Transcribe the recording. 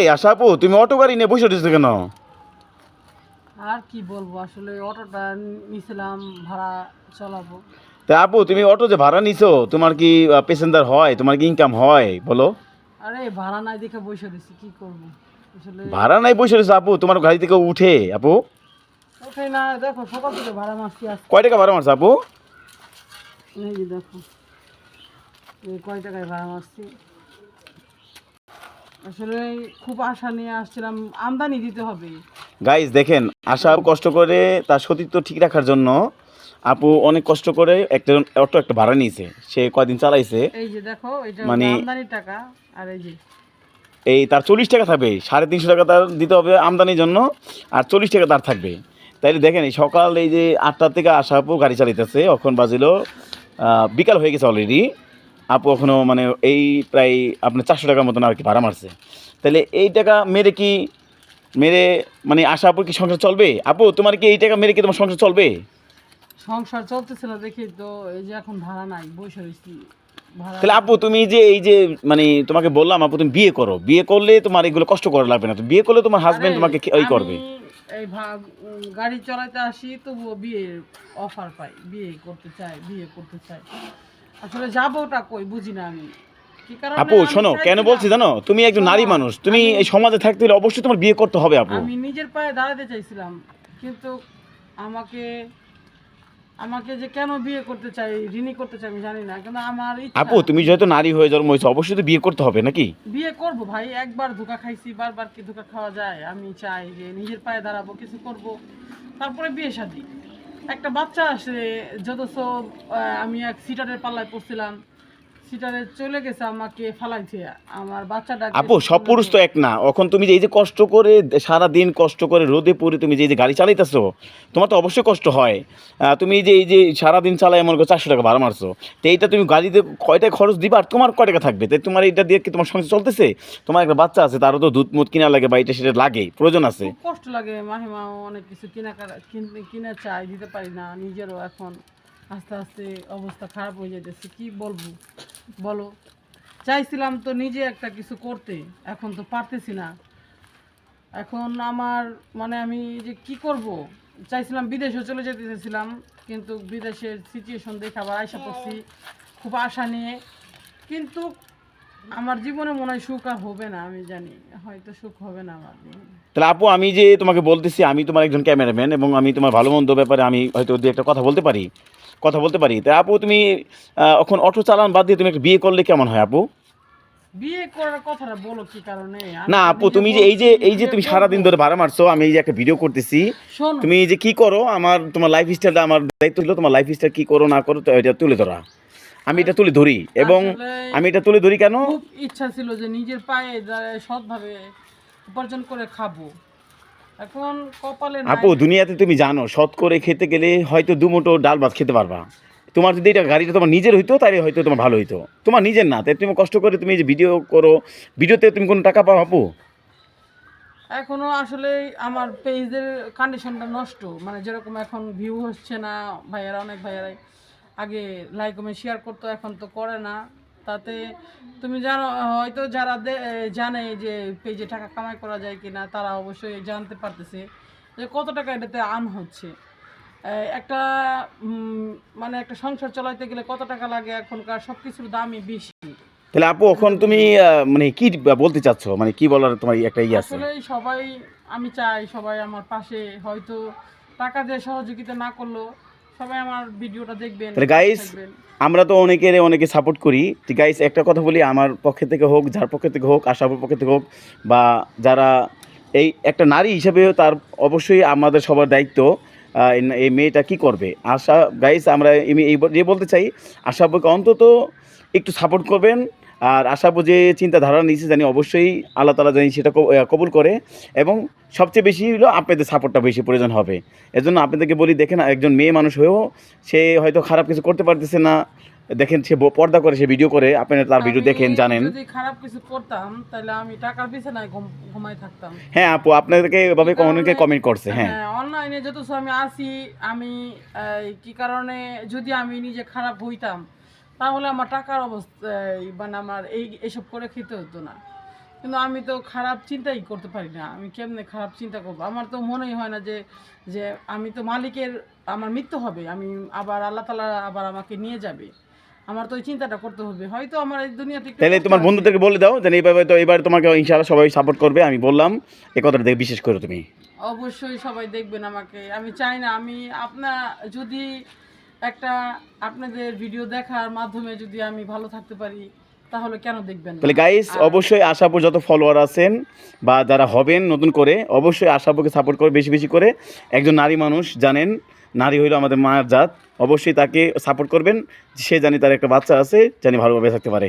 এই আশা আপু তুমি অটো গাড়ি নিয়ে বসে উঠেছো কেন? আর কি বলব আসলে অটোটা নিছিলাম ভাড়া চালাবো। তা আপু তুমি অটো যে ভাড়া নিছো তোমার কি প্যাসেঞ্জার হয় তোমার কি ইনকাম হয় বলো। আরে ভাড়া নাই দেখে বসে রয়েছি কি করব? আসলে ভাড়া নাই বসে রয়েছো আপু তোমার গাড়ি থেকে উঠে আপু। ওঠে না দেখো সকাল থেকে ভাড়া মারছি আজ কয় টাকা ভাড়া মারছো আপু? এই দেখো এই কয় টাকায় ভাড়া মারছি। আসলে খুব আশা নিয়ে আসছিলাম আমদানি দিতে হবে। গাইজ দেখেন আশা কষ্ট করে তার সতীত্ব ঠিক রাখার জন্য আপু অনেক কষ্ট করে একটা অটো একটা ভাড়া নিয়েছে। সে কয়দিন চালাইছে। এই যে দেখো এটা মানে- আমদানির টাকা আর এই যে এই তার চল্লিশ টাকা থাকবে সাড়ে তিনশো টাকা তার দিতে হবে আমদানির জন্য আর চল্লিশ টাকা তার থাকবে। তাইলে দেখেন এই সকাল এই যে আটটার থেকে আশা আপু গাড়ি চালাইতেছে এখন বাজিল বিকাল হয়ে গেছে অলরেডি আপু এখনও মানে এই প্রায় আপনার চারশো টাকার মতন আর কি ভাড়া মারছে। তাহলে এই টাকা মেরে কি মেরে মানে আশা আপুর কি সংসার চলবে? আপু তোমার কি এই টাকা মেরে কি তোমার সংসার চলবে? সংসার চলতেছে না দেখি তো এই যে এখন ভাড়া নাই বসে রয়েছি তাহলে আপু তুমি যে এই যে মানে তোমাকে বললাম আপু তুমি বিয়ে করো। বিয়ে করলে তোমার এগুলো কষ্ট করা লাগবে না। তো বিয়ে করলে তোমার হাজবেন্ড তোমাকে কি- ওই করবে? এই ভাগ গাড়ি চালাতে আসি তবুও বিয়ের অফার পাই। বিয়ে করতে চাই বিয়ে করতে চাই। আসলে যাবোটা কই বুঝি না আমি। আপু শোনো কেন বলছি জানো? তুমি একজন নারী মানুষ তুমি এই সমাজে থাকতে হলে অবশ্যই তোমার বিয়ে করতে হবে আপু। আমি নিজের পায়ে দাঁড়াতে চাইছিলাম কিন্তু আমাকে আমাকে যে কেন বিয়ে করতে চাই ঋণী করতে চাই আমি জানি না কিন্তু আমার আপু তুমি যেহেতু নারী হয়ে জন্ম হয়েছো অবশ্যই তো বিয়ে করতে হবে নাকি? বিয়ে করব ভাই একবার ধোকা খাইছি বারবার কি ধোকা খাওয়া যায়? আমি চাই যে নিজের পায়ে দাঁড়াবো কিছু করব তারপরে বিয়ে শাদি। একটা বাচ্চা আসে যত আমি এক সিটারের পাল্লায় পড়ছিলাম। সিটারে চলে গেছে আমাকে ফালাইছে। আমার বাচ্চাটা আপু সব পুরুষ তো এক না। এখন তুমি যে এই যে কষ্ট করে সারা দিন কষ্ট করে রোদে পড়ে তুমি যে এই যে গাড়ি চালাইতেছো তোমার তো অবশ্যই কষ্ট হয়। আহ, তুমি যে এই যে সারা দিন চালাই মনে করো চারশো টাকা ভাড়া মারছো। তো এইটা তুমি গাড়িতে কয়টা খরচ দিবা আর তোমার কয় টাকা থাকবে? তাই তোমার এটা দিয়ে কি তোমার সংসার চলতেছে? তোমার একটা বাচ্চা আছে তারও তো দুধ মুধ কিনা লাগে বা এটা সেটা লাগে প্রয়োজন আছে। খুব কষ্ট লাগে মাহিমা অনেক কিছু কিনা কিনে চাই দিতে পারি না নিজেরও এখন। আস্তে আস্তে অবস্থা খারাপ হয়ে যাইতেছে কি বলব? বলো। চাইছিলাম তো নিজে একটা কিছু করতে, এখন তো পারতেছি না। এখন আমার মানে আমি যে কি করব? চাইছিলাম বিদেশে চলে যেতে চাইছিলাম, কিন্তু বিদেশের সিচুয়েশন দেখে আবার আয়সা করছি খুব আশা নিয়ে। কিন্তু আমার জীবনে মনে হয় সুখ আর হবে না আমি জানি। হয়তো সুখ হবে না আমার তাহলে আপু আমি যে তোমাকে বলতেছি আমি তোমার একজন ক্যামেরাম্যান এবং আমি তোমার ভালো মন্দ ব্যাপারে আমি হয়তো দু একটা কথা বলতে পারি কথা বলতে পারি। আপু তুমি এখন অটো চালান বাদ দিয়ে তুমি একটা বিয়ে করলে কেমন হয় আপু? বিয়ে করার কথাটা বলো কি কারণে? না আপু তুমি যে এই যে এই যে তুমি। সারাদিন ধরে ভাড়া মারছো আমি এই যে একটা ভিডিও করতেছি তুমি এই যে কি করো আমার তোমার লাইফ স্টাইলটা আমার দায়িত্ব ছিল তোমার লাইফ স্টাইল কি করো না করো তো এটা তুলে ধরা। আমি এটা তুলে ধরি এবং আমি এটা তুলে ধরি কেন? খুব ইচ্ছা ছিল যে নিজের পায়ে সৎভাবে উপার্জন করে খাব। এখন কপালে। আপু দুনিয়াতে তুমি জানো সৎ করে খেতে গেলে হয়তো দু মুঠো ডাল ভাত খেতে পারবা। তোমার যদি এটা গাড়িটা তোমার নিজের হইতো তাহলে হয়তো তোমার ভালো হইতো। তোমার নিজের না তাই তুমি কষ্ট করে তুমি যে ভিডিও করো ভিডিওতে তুমি কোনো টাকা পাও আপু? এখনও আসলে আমার পেজের কন্ডিশনটা নষ্ট। মানে যেরকম এখন ভিউ হচ্ছে না ভাইয়ারা অনেক ভাইয়ারাই। আগে লাইক কমেন্ট শেয়ার করতো এখন তো করে না। তাতে তুমি জানো হয়তো যারা জানে যে পেজে টাকা কামাই করা যায় কিনা তারা অবশ্যই জানতে পারতেছে যে কত টাকা এটাতে আর্ন হচ্ছে। একটা মানে একটা সংসার চালাইতে গেলে কত টাকা লাগে? এখনকার সব কিছুর দামই বেশি। তাহলে আপু এখন তুমি মানে কি বলতে চাচ্ছ? মানে কি বলার তোমার একটা ইয়ে আছে? আসলে সবাই আমি চাই সবাই আমার পাশে। হয়তো টাকা দিয়ে সহযোগিতা না করলেও সবাই আমার ভিডিওটা দেখবেন তাহলে থাকবেন। আমরা তো অনেকের অনেকে সাপোর্ট করি। ঠিক গাইস একটা কথা বলি আমার পক্ষে থেকে হোক যার পক্ষে থেকে হোক আশাপুর পক্ষে থেকে হোক বা যারা এই একটা নারী হিসেবে তার অবশ্যই আমাদের সবার দায়িত্ব এই- মেয়েটা কি করবে? আশা গাইস আমরা আমি এই বলতে চাই আশাপুকে অন্তত একটু সাপোর্ট করবেন। আর আশাপু যে চিন্তাধারা নিয়েছে জানি অবশ্যই আল্লাহ তালা জানি সেটা কবুল করে এবং সবচেয়ে বেশি হলো আপনাদের সাপোর্টটা বেশি প্রয়োজন হবে। এজন্য আপনাদেরকে বলি দেখেন একজন মেয়ে মানুষ হয়েও সে হয়তো খারাপ কিছু করতে পারতেছে না। দেখেন সে পর্দা করে সে ভিডিও করে আপনারা তার ভিডিও দেখেন জানেন। যদি খারাপ কিছু করতাম তাহলে আমি টাকার বিছানায় ঘুমাই থাকতাম। হ্যাঁ আপু আপনাদেরকে এভাবে অনেকে কমেন্ট করছে হ্যাঁ। অনলাইনে যত আমি আসি আমি কি কারণে যদি আমি নিজে খারাপ হইতাম তাহলে আমার টাকার অবস্থা মানে আমার এই এসব করে খেতে হতো না। কিন্তু আমি তো খারাপ চিন্তাই করতে পারি না। আমি কেমনে খারাপ চিন্তা করব? আমার তো মনেই হয় না যে যে আমি তো মালিকের আমার মৃত্যু হবে আমি আবার আল্লাহ তালা আবার আমাকে নিয়ে যাবে। আমার তো ওই চিন্তাটা করতে হবে। হয়তো আমার এই দুনিয়াতে তাহলে তোমার বন্ধুদেরকে বলে দাও যে এইভাবে তো এবার তোমাকে ইনশাআল্লাহ সবাই সাপোর্ট করবে। আমি বললাম এই কথাটা দেখে বিশেষ করে তুমি। অবশ্যই সবাই দেখবেন আমাকে। আমি চাই না আমি আপনার যদি একটা আপনাদের ভিডিও দেখার মাধ্যমে যদি আমি ভালো থাকতে পারি তাহলে কেন দেখবেন তাহলে গাইস অবশ্যই আশাপুর যত ফলোয়ার আছেন বা যারা হবেন নতুন করে অবশ্যই আশাপুরকে সাপোর্ট করে বেশি বেশি করে একজন নারী মানুষ জানেন নারী হইল আমাদের মায়ের জাত অবশ্যই তাকে সাপোর্ট করবেন সে জানি তার একটা বাচ্চা আছে জানি ভালোভাবে থাকতে পারে।